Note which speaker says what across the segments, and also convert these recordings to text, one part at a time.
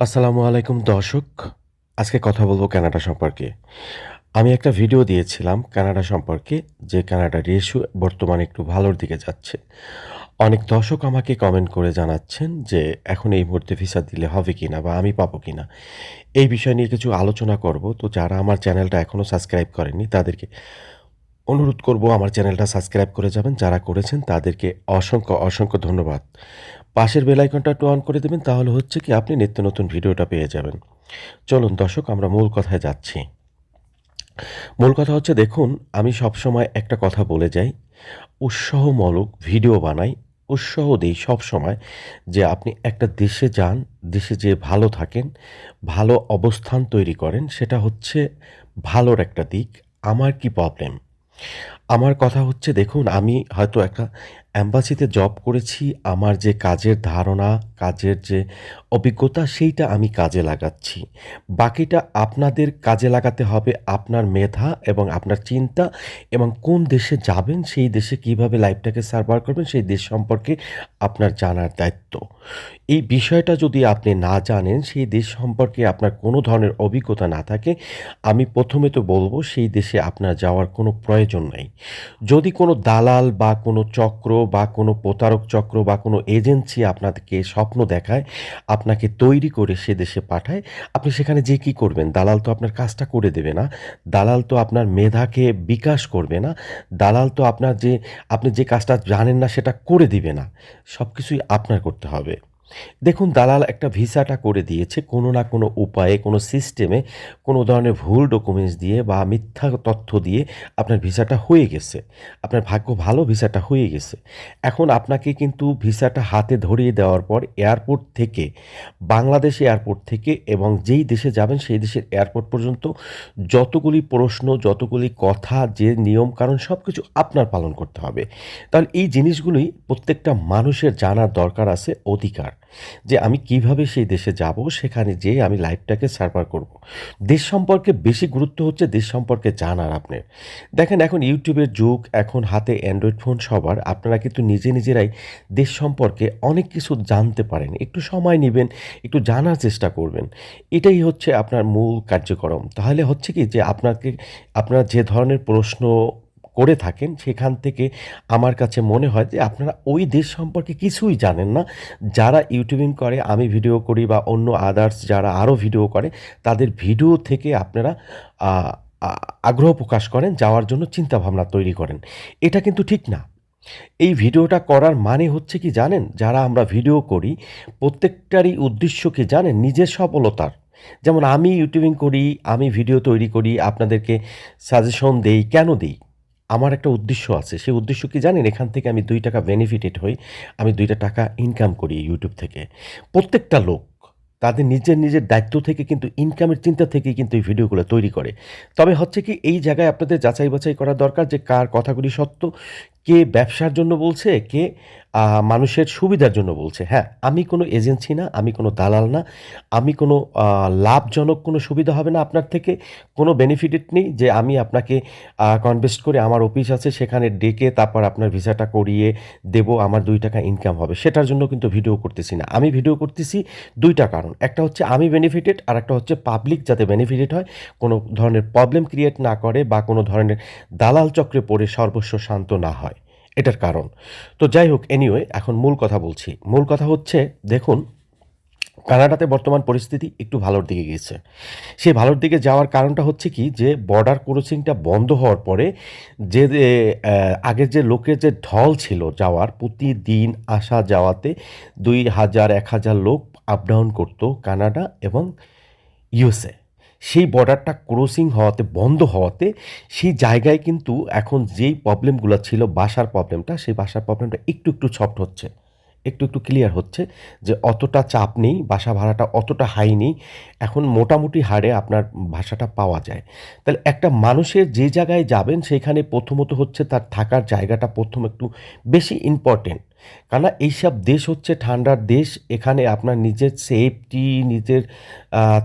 Speaker 1: আসসালামু আলাইকুম, দর্শক। আজকে কথা বলব কানাডা সম্পর্কে। আমি একটা ভিডিও দিয়েছিলাম কানাডা সম্পর্কে, যে কানাডা রেশু বর্তমানে একটু ভালোর দিকে যাচ্ছে। অনেক দর্শক আমাকে কমেন্ট করে জানাচ্ছেন যে, এখন এই মুহূর্তে ভিসা দিলে হবে কি না বা আমি পাবো কি না এই বিষয় নিয়ে কিছু আলোচনা করব। তো যারা আমার চ্যানেলটা এখনও সাবস্ক্রাইব করেনি তাদেরকে অনুরোধ করব আমার চ্যানেলটা সাবস্ক্রাইব করে যাবেন, যারা করেছেন তাদেরকে অসংখ্য অসংখ্য ধন্যবাদ। পাশের বেল আইকনটা একটু অন করে দেবেন, তাহলে হচ্ছে কি আপনি নিত্য নতুন ভিডিওটা পেয়ে যাবেন। চলুন দর্শক, আমরা মূল কথায় যাচ্ছি। মূল কথা হচ্ছে, দেখুন, আমি সবসময় একটা কথা বলে যাই, উৎসাহমূলক ভিডিও বানাই, উৎসাহ দিই সবসময় যে আপনি একটা দেশে যান, দেশে যে ভালো থাকেন, ভালো অবস্থান তৈরি করেন, সেটা হচ্ছে ভালোর একটা দিক। আমার কি প্রবলেম আমার কথা হচ্ছে দেখুন আমি হয়তো একটা অ্যাম্বাসিতে জব করেছি, আমার যে কাজের ধারণা, কাজের যে অভিজ্ঞতা, সেইটা আমি কাজে লাগাচ্ছি। বাকিটা আপনাদের কাজে লাগাতে হবে আপনার মেধা এবং আপনার চিন্তা এবং কোন দেশে যাবেন, সেই দেশে কীভাবে লাইফটাকে সার্ভার করবেন, সেই দেশ সম্পর্কে আপনার জানার দায়িত্ব। এই বিষয়টা যদি আপনি না জানেন, সেই দেশ সম্পর্কে আপনার কোনো ধরনের অভিজ্ঞতা না থাকে, আমি প্রথমে তো বলব, সেই দেশে আপনার যাওয়ার কোনো প্রয়োজন নেই। যদি কোনো দালাল বা কোনো চক্র বা কোনো প্রতারক চক্র বা কোনো এজেন্সি আপনাদেরকে স্বপ্ন দেখায়, আপনাকে তৈরি করে সে দেশে পাঠায়, আপনি সেখানে যে কি করবেন? দালাল তো আপনার কাজটা করে দেবে না। দালাল তো আপনার মেধাকে বিকাশ করবে না। দালাল তো আপনার যে, আপনি যে কাজটা জানেন না সেটা করে দিবে না। সব কিছুই আপনার করতে হবে। দেখুন, দালাল একটা ভিসাটা করে দিয়েছে কোনো না কোনো উপায়ে, কোনো সিস্টেমে, কোনো ধরনের ভুল ডকুমেন্টস দিয়ে বা মিথ্যা তথ্য দিয়ে আপনার ভিসাটা হয়ে গেছে। আপনার ভাগ্য ভালো ভিসাটা হয়ে গেছে। এখন আপনাকে কিন্তু ভিসাটা হাতে ধরিয়ে দেওয়ার পর এয়ারপোর্ট থেকে, বাংলাদেশ এয়ারপোর্ট থেকে এবং যেই দেশে যাবেন সেই দেশের এয়ারপোর্ট পর্যন্ত যতগুলি প্রশ্ন, যতগুলি কথা, যে নিয়ম, কারণ সব কিছু আপনার পালন করতে হবে। তাহলে এই জিনিসগুলোই প্রত্যেকটা মানুষের জানার দরকার আছে, অধিকার। যে আমি কীভাবে সেই দেশে যাব, সেখানে যেয়ে আমি লাইফটাকে সার্ভার করব। দেশ সম্পর্কে বেশি গুরুত্ব হচ্ছে দেশ সম্পর্কে জানার আপনার। দেখেন, এখন ইউটিউবের যুগ, এখন হাতে অ্যান্ড্রয়েড ফোন সবার। আপনারা কিন্তু নিজে নিজেরাই দেশ সম্পর্কে অনেক কিছু জানতে পারেন। একটু সময় নেবেন, একটু জানার চেষ্টা করবেন। এটাই হচ্ছে আপনার মূল কার্যক্রম। তাহলে হচ্ছে কি যে আপনাকে, আপনার যে ধরনের প্রশ্ন করে থাকেন, সেখান থেকে আমার কাছে মনে হয় যে আপনারা ওই দেশ সম্পর্কে কিছুই জানেন না। যারা ইউটিউবিং করে, আমি ভিডিও করি বা অন্য আদার্স যারা আরও ভিডিও করে, তাদের ভিডিও থেকে আপনারা আগ্রহ প্রকাশ করেন, যাওয়ার জন্য চিন্তাভাবনা তৈরি করেন। এটা কিন্তু ঠিক না। এই ভিডিওটা করার মানে হচ্ছে কি জানেন? যারা আমরা ভিডিও করি, প্রত্যেকটারই উদ্দেশ্য কি জানেন? নিজের সফলতার। যেমন আমি ইউটিউবিং করি, আমি ভিডিও তৈরি করি, আপনাদেরকে সাজেশন দেই, কেন দিই? আমার একটা উদ্দেশ্য আছে। সেই উদ্দেশ্য কি জানেন? এখান থেকে আমি দুই টাকা বেনিফিটেড হই। আমি দুইটা টাকা ইনকাম করি ইউটিউব থেকে। প্রত্যেকটা লোক তাদের নিজের নিজের দায়িত্ব থেকে কিন্তু ইনকামের চিন্তা থেকে কিন্তু এই ভিডিওগুলো তৈরি করে। তবে হচ্ছে কি, এই জায়গায় আপনাদের যাচাই বাছাই করা দরকার যে কার কথাগুলি সত্য কে ব্যবসার জন্য বলছে, কে মানুষের সুবিধার জন্য বলছে। হ্যাঁ আমি কোনো এজেন্সি না, আমি কোনো দালাল না, আমি কোনো লাভজনক কোনো সুবিধা হবে না আপনার থেকে, কোনো বেনিফিটেড নেই যে আমি আপনাকে কনভেস্ট করে আমার অফিস আছে, সেখানে ডেকে তারপর আপনার ভিসাটা করিয়ে দেব, আমার দুই টাকা ইনকাম হবে। সেটার জন্য কিন্তু ভিডিও করতেছি না। আমি ভিডিও করতেছি দুইটা কারণ। একটা হচ্ছে আমি বেনিফিটেড আর একটা হচ্ছে পাবলিক যাতে বেনিফিটেড হয়, কোনো ধরনের প্রবলেম ক্রিয়েট না করে বা কোনো ধরনের দালাল চক্রে পড়ে সর্বস্ব শান্ত না হয়। এটার কারণ। তো যাই হোক এনিওয়ে এখন মূল কথা বলছি। মূল কথা হচ্ছে, দেখুন, কানাডাতে বর্তমান পরিস্থিতি একটু ভালোর দিকে গিয়েছে। সেই ভালোর দিকে যাওয়ার কারণটা হচ্ছে কি, যে বর্ডার ক্রসিংটা বন্ধ হওয়ার পরে যে আগের যে লোকের যে ঢল ছিল যাওয়ার, প্রতিদিন আসা যাওয়াতে দুই হাজার, এক হাজার লোক আপ ডাউন করতো কানাডা এবং ইউএসএ সেই বর্ডারটা ক্রসিং হওয়াতে, বন্ধ হওয়াতে, সেই জায়গায় কিন্তু এখন যেই প্রবলেমগুলো ছিল, বাসার প্রবলেমটা সেই বাসার প্রবলেমটা একটু একটু সফট হচ্ছে। একটু একটু ক্লিয়ার হচ্ছে যে অতটা চাপ নেই, বাসা ভাড়াটা অতটা হাই নেই। এখন মোটামুটি হারে আপনার ভাষাটা পাওয়া যায়। তাহলে একটা মানুষের যে জায়গায় যাবেন, সেখানে প্রথমত হচ্ছে তার থাকার জায়গাটা প্রথম একটু বেশি ইম্পর্টেন্ট কেননা এইসব দেশ হচ্ছে ঠান্ডার দেশ, এখানে আপনার নিজের সেফটি নিজের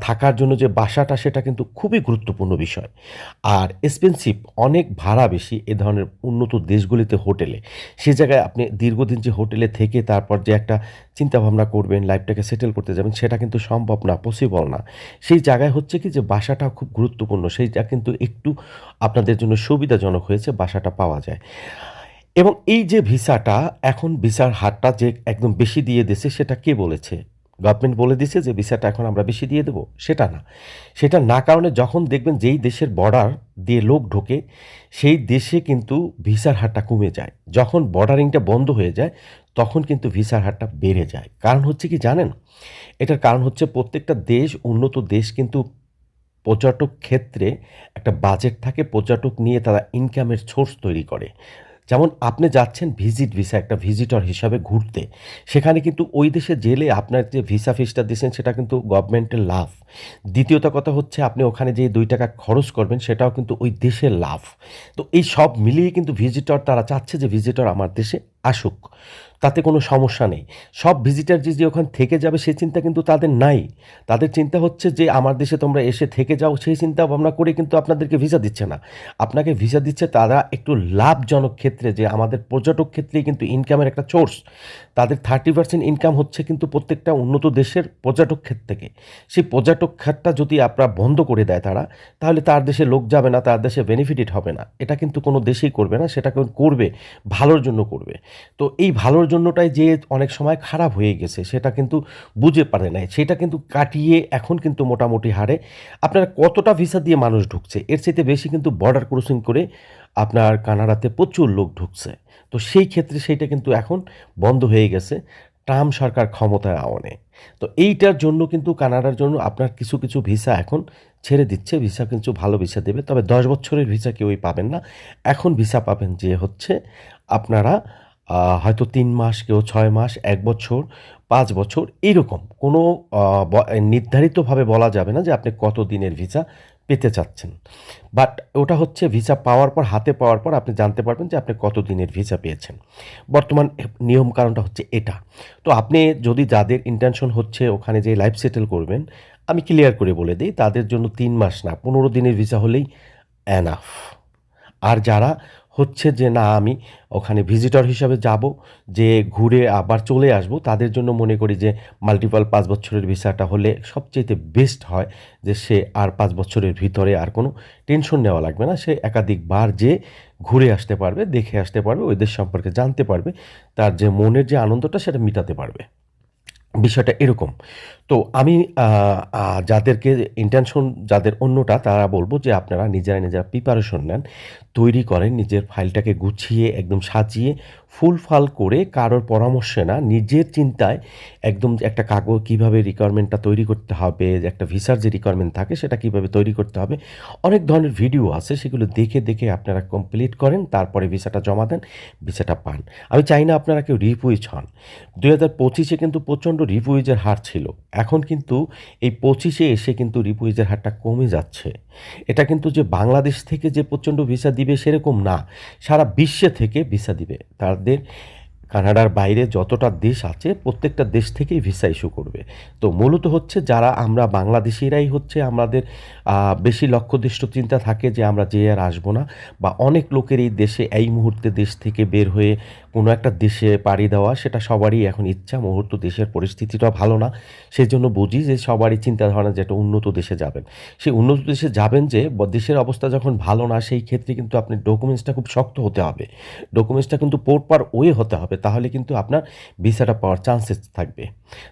Speaker 1: থাকার জন্য যে বাসাটা, সেটা কিন্তু খুবই গুরুত্বপূর্ণ বিষয়। আর এক্সপেন্সিভ অনেক ভাড়া বেশি এ ধরনের উন্নত দেশগুলিতে হোটেলে। সে জায়গায় আপনি দীর্ঘদিন যে হোটেলে থেকে তারপর যে একটা চিন্তা ভাবনা করবেন লাইফটাকে সেটেল করতে যাবেন, সেটা কিন্তু সম্ভব না পসিবল না। সেই জায়গায় হচ্ছে কি যে বাসাটা খুব গুরুত্বপূর্ণ, সেইটা কিন্তু একটু আপনাদের জন্য সুবিধাজনক হয়েছে, বাসাটা পাওয়া যায়। এবং এই যে ভিসাটা, এখন ভিসার হারটা যে একদম বেশি দিয়ে দিয়েছে, সেটা কে বলেছে? গভর্নমেন্ট বলে দিছে যে ভিসাটা এখন আমরা বেশি দিয়ে দেবো? সেটা না। সেটা না কারণে যখন দেখবেন যেই দেশের বর্ডার দিয়ে লোক ঢোকে, সেই দেশে কিন্তু ভিসার হারটা কমে যায়। যখন বর্ডারিংটা বন্ধ হয়ে যায়, তখন কিন্তু ভিসার হারটা বেড়ে যায়। কারণ হচ্ছে কি জানেন? এটার কারণ হচ্ছে প্রত্যেকটা দেশ, উন্নত দেশ কিন্তু পর্যটক ক্ষেত্রে একটা বাজেট থাকে। পর্যটক নিয়ে তারা ইনকামের সোর্স তৈরি করে। যেমন আপনি যাচ্ছেন ভিজিট ভিসা, একটা ভিজিটর হিসাবে ঘুরতে, সেখানে কিন্তু ওই দেশে জেলে আপনার যে ভিসা ফিসটা দিয়েছেন সেটা কিন্তু গভর্নমেন্টের লাভ। দ্বিতীয়ত কথা হচ্ছে আপনি ওখানে যে দুই টাকা খরচ করবেন সেটাও কিন্তু ওই দেশের লাভ। তো এই সব মিলিয়ে কিন্তু ভিজিটর, তারা চাচ্ছে যে ভিজিটর আমার দেশে আসুক, তাতে কোনো সমস্যা নেই। সব ভিজিটার যে ওখানে থেকে যাবে সেই চিন্তা কিন্তু তাদের নাই। তাদের চিন্তা হচ্ছে যে আমার দেশে তোমরা এসে থেকে যাও, সেই চিন্তা ভাবনা করে কিন্তু আপনাদেরকে ভিসা দিচ্ছে না। আপনাকে ভিসা দিচ্ছে তারা একটু লাভজনক ক্ষেত্রে যে আমাদের পর্যটক ক্ষেত্রেই কিন্তু ইনকামের একটা সোর্স তাদের থার্টি পার্সেন্ট ইনকাম হচ্ছে কিন্তু প্রত্যেকটা উন্নত দেশের পর্যটক ক্ষেত্র থেকে। সেই পর্যটক খাতটা যদি আপনারা বন্ধ করে দেয় তারা, তাহলে তার দেশে লোক যাবে না, তার দেশে বেনিফিটেড হবে না। এটা কিন্তু কোনো দেশেই করবে না, সেটা করবে, ভালোর জন্য করবে। তো এই ভালোর জন্যটাই যে অনেক সময় খারাপ হয়ে গেছে, সেটা কিন্তু বুঝে পারে নাই। সেটা কিন্তু কাটিয়ে এখন কিন্তু মোটামুটি হারে। আপনার কতটা ভিসা দিয়ে মানুষ ঢুকছে, এর চাইতে বেশি কিন্তু বর্ডার ক্রসিং করে আপনার কানাডাতে প্রচুর লোক ঢুকছে। তো সেই ক্ষেত্রে সেইটা কিন্তু এখন বন্ধ হয়ে গেছে ট্রাম্প সরকার ক্ষমতায় আওয়ানে। তো এইটার জন্য কিন্তু কানাডার জন্য আপনার কিছু কিছু ভিসা এখন ছেড়ে দিচ্ছে। ভিসা কিন্তু ভালো ভিসা দেবে। তবে দশ বছরের ভিসা কেউই পাবেন না। এখন ভিসা পাবেন যে হচ্ছে আপনারা হয়তো তিন মাস কেউ ছয় মাস, এক বছর, পাঁচ বছর এইরকম কোনো নির্ধারিতভাবে বলা যাবে না যে আপনি কত দিনের ভিসা পেতে চাচ্ছেন। বাট ওটা হচ্ছে ভিসা পাওয়ার পর, হাতে পাওয়ার পর আপনি জানতে পারবেন যে আপনি কত দিনের ভিসা পেয়েছেন। বর্তমান নিয়ম কারণটা হচ্ছে এটা। তো আপনি যদি যাদের ইন্টেনশন হচ্ছে ওখানে যে লাইফ সেটেল করবেন, আমি ক্লিয়ার করে বলে দিই, তাদের জন্য তিন মাস না, পনেরো দিনের ভিসা হলেই অ্যানাফ আর যারা হচ্ছে যে, না, আমি ওখানে ভিজিটর হিসাবে যাব, যে ঘুরে আবার চলে আসব। তাদের জন্য মনে করি যে মাল্টিপল পাঁচ বছরের ভিসাটা হলে সবচেয়ে বেস্ট হয় যে, সে আর পাঁচ বছরের ভিতরে আর কোনো টেনশন নেওয়া লাগবে না। সে একাধিকবার যে ঘুরে আসতে পারবে, দেখে আসতে পারবে ওই দেশ সম্পর্কে জানতে পারবে, তার যে মনের যে আনন্দটা সেটা মিটাতে পারবে। বিষয়টা এরকম। তো আমি যাদেরকে ইন্টেনশন যাদের অন্যটা, তারা বলব যে, আপনারা নিজেরা নিজেরা প্রিপারেশন নেন। তৈরি করেন, নিজের ফাইলটাকে গুছিয়ে, একদম সাজিয়ে ফুলফাল করে কারোর পরামর্শে না, নিজের চিন্তায় একদম একটা কাগজ, কীভাবে রিকোয়ারমেন্টটা তৈরি করতে হবে, একটা ভিসার যে রিকোয়ারমেন্ট থাকে সেটা কীভাবে তৈরি করতে হবে, অনেক ধরনের ভিডিও আছে, সেগুলো দেখে দেখে আপনারা কমপ্লিট করেন, তারপরে ভিসাটা জমা দেন ভিসাটা পান। আমি চাই না আপনারা কেউ রিপুইজ হন। দু হাজার পঁচিশে কিন্তু প্রচণ্ড রিপুইজের হার ছিল। এখন কিন্তু এই পঁচিশে এসে কিন্তু রিপুইজের হারটা কমে যাচ্ছে। এটা কিন্তু যে বাংলাদেশ থেকে যে প্রচণ্ড ভিসা দিবে সেরকম না। সারা বিশ্বে থেকে ভিসা দিবে। তাদের কানাডার বাইরে যতটা দেশ আছে, প্রত্যেকটা দেশ থেকেই ভিসা ইস্যু করবে। তো মূলত হচ্ছে যারা আমরা বাংলাদেশিরাই হচ্ছে আমাদের বেশি বেশি লক্ষ্যদৃষ্ট চিন্তা থাকে যে আমরা যে আর আসব না বা অনেক লোকের এই দেশে এই মুহূর্তে দেশ থেকে বের হয়ে কোনো একটা দেশে পাড়ি দেওয়া, সেটা সবারই এখন ইচ্ছা। মুহূর্ত দেশের পরিস্থিতিটা ভালো না। সেই জন্য বুঝি যে সবারই চিন্তাধারণা যে একটা উন্নত দেশে যাবেন। সেই উন্নত দেশে যাবেন যে দেশের অবস্থা যখন ভালো না, সেই ক্ষেত্রে কিন্তু আপনি ডকুমেন্টসটা খুব শক্ত হতে হবে। ডকুমেন্টসটা কিন্তু পোর্টপার ওয়ে হতে হবে, তাহলে কিন্তু আপনার ভিসাটা পাওয়ার চান্সেস থাকবে।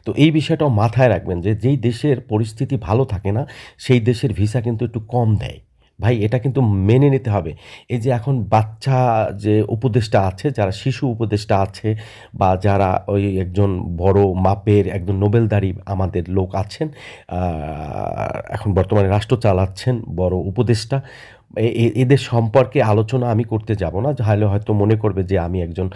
Speaker 1: তো এই বিষয়টাও মাথায় রাখবেন যে, যেই দেশের পরিস্থিতি ভালো থাকে না, সেই দেশের ভিসা কিন্তু একটু কম দেয়। ভাই, এটা কিন্তু মেনে নিতে হবে। এই যে এখন বাচ্চা যে উপদেষ্টা আছে, যারা শিশু উপদেষ্টা আছে বা যারা ওই একজন বড় মাপের, একজন নোবেলদারি আমাদের লোক আছেন এখন বর্তমানে রাষ্ট্র চালাচ্ছেন বড় উপদেষ্টা এদের সম্পর্কে আলোচনা আমি করতে যাব না। তাহলে হয়তো মনে করবে যে আমি একজন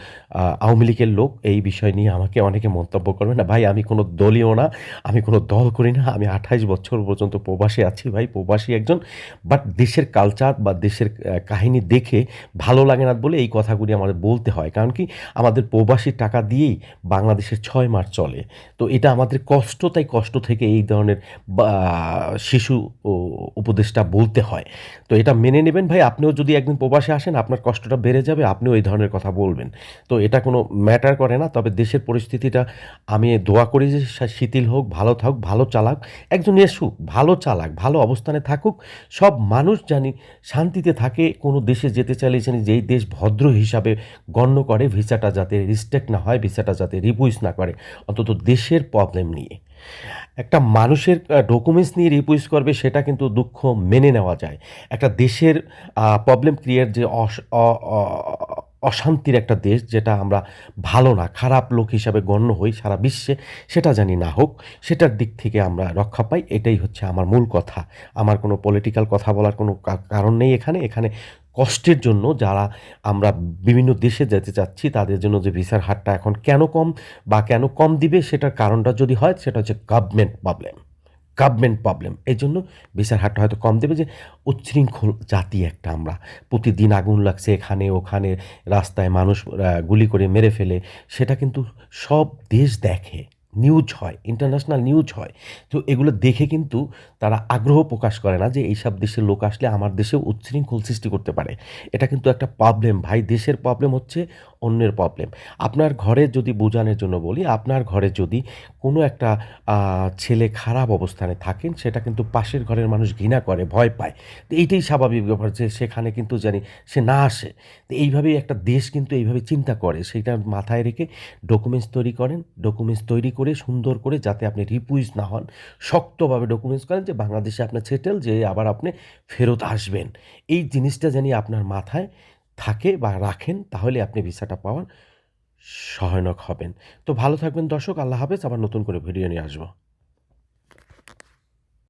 Speaker 1: আওয়ামী লীগের লোক। এই বিষয় নিয়ে আমাকে অনেকে মন্তব্য করবে না। ভাই আমি কোনো দলীয় না, আমি কোনো দল করি না। আমি ২৮ বছর পর্যন্ত প্রবাসে আছি ভাই, প্রবাসী একজন। বাট দেশের কালচার বা দেশের কাহিনী দেখে ভালো লাগে না বলে এই কথাগুলি আমাদের বলতে হয়। কারণ কি আমাদের প্রবাসী টাকা দিয়েই বাংলাদেশের ছয় মাস চলে। তো এটা আমাদের কষ্ট, তাই কষ্ট থেকে এই ধরনের শিশু উপদেশটা বলতে হয়। তো এটা মেনে নেবেন ভাই। আপনিও যদি একদিন প্রবাসে আসেন আপনার কষ্টটা বেড়ে যাবে, আপনিও এই ধরনের কথা বলবেন। তো এটা কোনো ম্যাটার করে না। তবে দেশের পরিস্থিতিটা আমি দোয়া করি যে শিথিল হোক, ভালো থাকুক, ভালো চালাক। একজন এসুক, ভালো চালাক, ভালো অবস্থানে থাকুক। সব মানুষ জানি শান্তিতে থাকে। কোনো দেশে যেতে চাইলে জানি যেই দেশ ভদ্র হিসাবে গণ্য করে ভিসাটা যাতে রিস্ট্রিক্ট না হয়, ভিসাটা যাতে রিফিউজ না করে। অন্তত দেশের প্রবলেম নিয়ে। একটা মানুষের ডকুমেন্টস নিয়ে রিফিউজ করবে সেটা কিন্তু দুঃখ মেনে নেওয়া যায়। একটা দেশের প্রবলেম ক্রিয়েট যে অশান্তির একটা দেশ যেটা আমরা ভালো না, খারাপ লোক হিসাবে গণ্য হই সারা বিশ্বে, সেটা জানি না হোক। সেটার দিক থেকে আমরা রক্ষা পাই। এটাই হচ্ছে আমার মূল কথা। আমার কোনো পলিটিক্যাল কথা বলার কোনো কারণ নেই এখানে। এখানে কষ্টের জন্য যারা আমরা বিভিন্ন দেশে যেতে চাচ্ছি তাদের জন্য যে ভিসার হারটা এখন কেন কম বা কেন কম দিবে সেটার কারণটা যদি হয় সেটা হচ্ছে গভর্নমেন্ট প্রবলেম। Government problem. এই জন্য ভিসার হারটা হয়তো কম দেবে যে উচ্ছৃঙ্খল জাতি একটা আমরা। প্রতিদিন আগুন লাগছে এখানে ওখানে, রাস্তায় মানুষ গুলি করে মেরে ফেলে। সেটা কিন্তু সব দেশ দেখে। নিউজ হয়, ইন্টারন্যাশনাল নিউজ হয়। তো এগুলো দেখে কিন্তু তারা আগ্রহ প্রকাশ করে না যে এইসব দেশের লোক আসলে আমার দেশেও উচ্ছৃঙ্খল সৃষ্টি করতে পারে। এটা কিন্তু একটা প্রবলেম ভাই। দেশের প্রবলেম হচ্ছে অন্যের প্রবলেম। আপনার ঘরে যদি বোঝানোর জন্য বলি, আপনার ঘরে যদি কোনো একটা ছেলে খারাপ অবস্থানে থাকেন সেটা কিন্তু পাশের ঘরের মানুষ ঘৃণা করে, ভয় পায়। তো এইটাই স্বাভাবিক ব্যাপার যে সেখানে কিন্তু জানি সে না আসে। তো এইভাবেই একটা দেশ কিন্তু এইভাবে চিন্তা করে। সেইটা মাথায় রেখে ডকুমেন্টস তৈরি করেন। ডকুমেন্টস তৈরি করে, সুন্দর করে যাতে আপনি রিপুইজ না হন। শক্তভাবে ডকুমেন্টস করেন যে বাংলাদেশে আপনার সেটেল যে আবার আপনি ফেরত আসবেন। এই জিনিসটা জানি আপনার মাথায় থাকে বা রাখেন, তাহলে আপনি ভিসাটা পাওয়ার সহায়ক হবেন। তো ভালো থাকবেন দর্শক। আল্লাহ হাফেজ। আবার নতুন করে ভিডিও নিয়ে আসব।